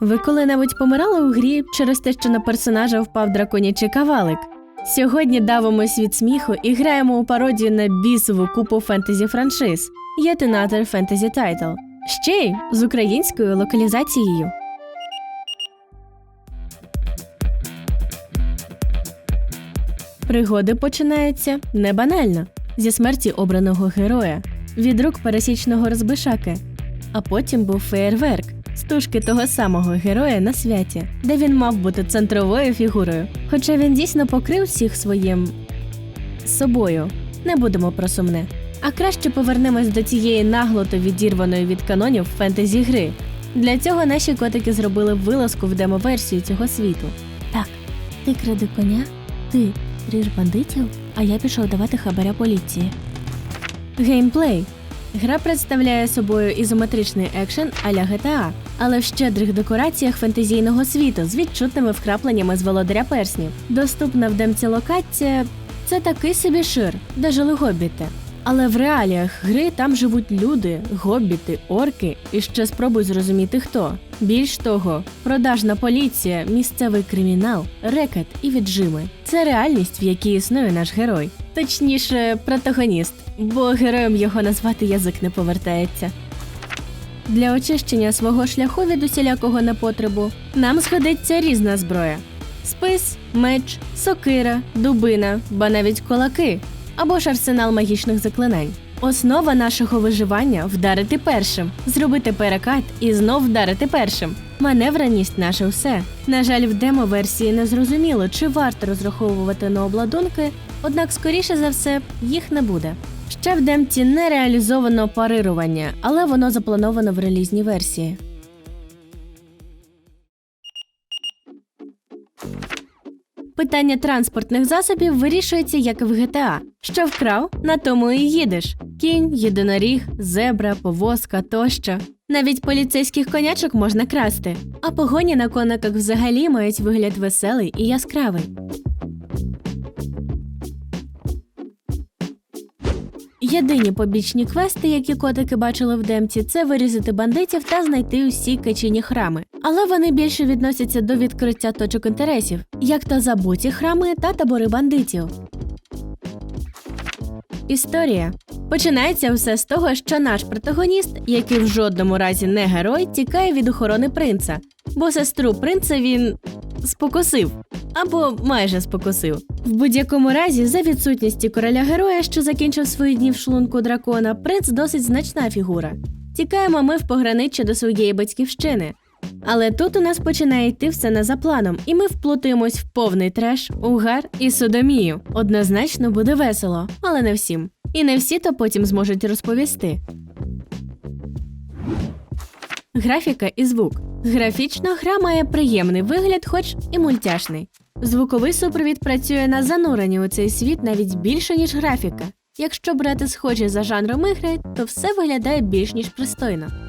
Ви коли-небудь помирали у грі через те, що на персонажа впав драконячий кавалик? Сьогодні давимось від сміху і граємо у пародію на бісову купу фентезі франшиз Yet Fantasy Title. Ще й з українською локалізацією. Пригоди починаються не банально зі смерті обраного героя від рук пересічного розбишаки. А потім був феєрверк стужки того самого героя на святі, де він мав бути центровою фігурою. Хоча він дійсно покрив всіх своїм собою. Не будемо про сумне. А краще повернемось до цієї наглото відірваної від канонів фентезі гри. Для цього наші котики зробили вилазку в демо-версію цього світу. Так, ти кради коня, ти ріж бандитів, а я пішов давати хабаря поліції. Геймплей. Гра представляє собою ізометричний екшен а-ля GTA, але в щедрих декораціях фентезійного світу з відчутними вкрапленнями з володаря перснів. Доступна в демці локація це такий собі шир, де жили гобіти. Але в реаліях гри там живуть люди, гобіти, орки і ще спробуй зрозуміти хто. Більш того, продажна поліція, місцевий кримінал, рекет і віджими це реальність, в якій існує наш герой. Точніше, протагоніст, бо героєм його назвати язик не повертається. Для очищення свого шляху від усілякого непотребу нам згодиться різна зброя: спис, меч, сокира, дубина, ба навіть кулаки або ж арсенал магічних заклинань. Основа нашого виживання вдарити першим, зробити перекат і знов вдарити першим. Маневреність наше все. На жаль, в демо-версії не зрозуміло, чи варто розраховувати на обладунки, однак, скоріше за все, їх не буде. Ще в демці не реалізовано парирування, але воно заплановано в релізній версії. Питання транспортних засобів вирішується як в GTA. Що вкрав, на тому і їдеш: кінь, єдиноріг, зебра, повозка тощо. Навіть поліцейських конячок можна красти, а погоні на кониках взагалі мають вигляд веселий і яскравий. Єдині побічні квести, які котики бачили в демці, це вирізати бандитів та знайти усі качині храми. Але вони більше відносяться до відкриття точок інтересів, як то забуті храми та табори бандитів. Історія починається все з того, що наш протагоніст, який в жодному разі не герой, тікає від охорони принца, бо сестру принца він спокусив або майже спокусив. В будь-якому разі, за відсутністю короля героя, що закінчив свої дні в шлунку дракона, принц досить значна фігура. Тікаємо ми в пограниччя до своєї батьківщини. Але тут у нас починає йти все не за планом, і ми вплутуємось в повний треш, угар і содомію. Однозначно буде весело, але не всім. І не всі то потім зможуть розповісти. Графіка і звук. Графічно гра має приємний вигляд, хоч і мультяшний. Звуковий супровід працює на зануренні у цей світ навіть більше, ніж графіка. Якщо брати схожі за жанром ігри, то все виглядає більш ніж пристойно.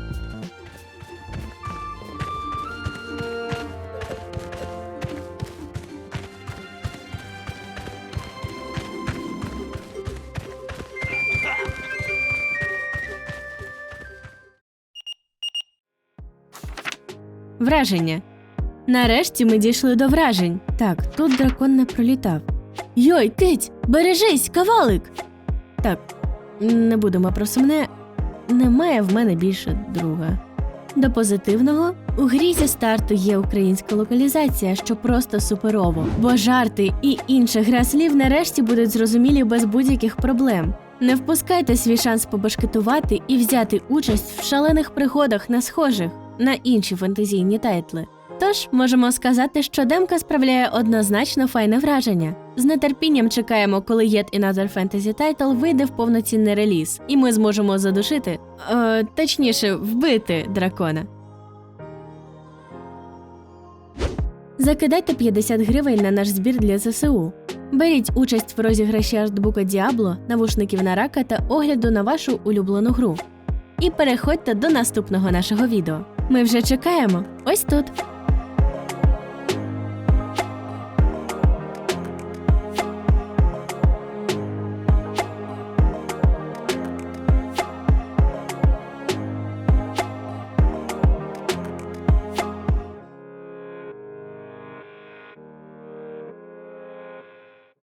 Враження. Нарешті ми дійшли до вражень. Так, тут дракон не пролітав. Йой, кить, бережись, кавалик! Так, не будемо про сумне. Немає в мене більше друга. До позитивного у грі зі старту є українська локалізація, що просто суперово, бо жарти і інша гра слів нарешті будуть зрозумілі без будь-яких проблем. Не впускайте свій шанс побашкетувати і взяти участь в шалених пригодах на схожих на інші фантазійні тайтли. Тож можемо сказати, що демка справляє однозначно файне враження. З нетерпінням чекаємо, коли Yet Another Fantasy Title вийде в повноцінний реліз, і ми зможемо задушити, е, точніше, вбити дракона. Закидайте 50 гривень на наш збір для ЗСУ. Беріть участь в розіграші артбука Діабло, навушників на рака та огляду на вашу улюблену гру. І переходьте до наступного нашого відео. Ми вже чекаємо ось тут.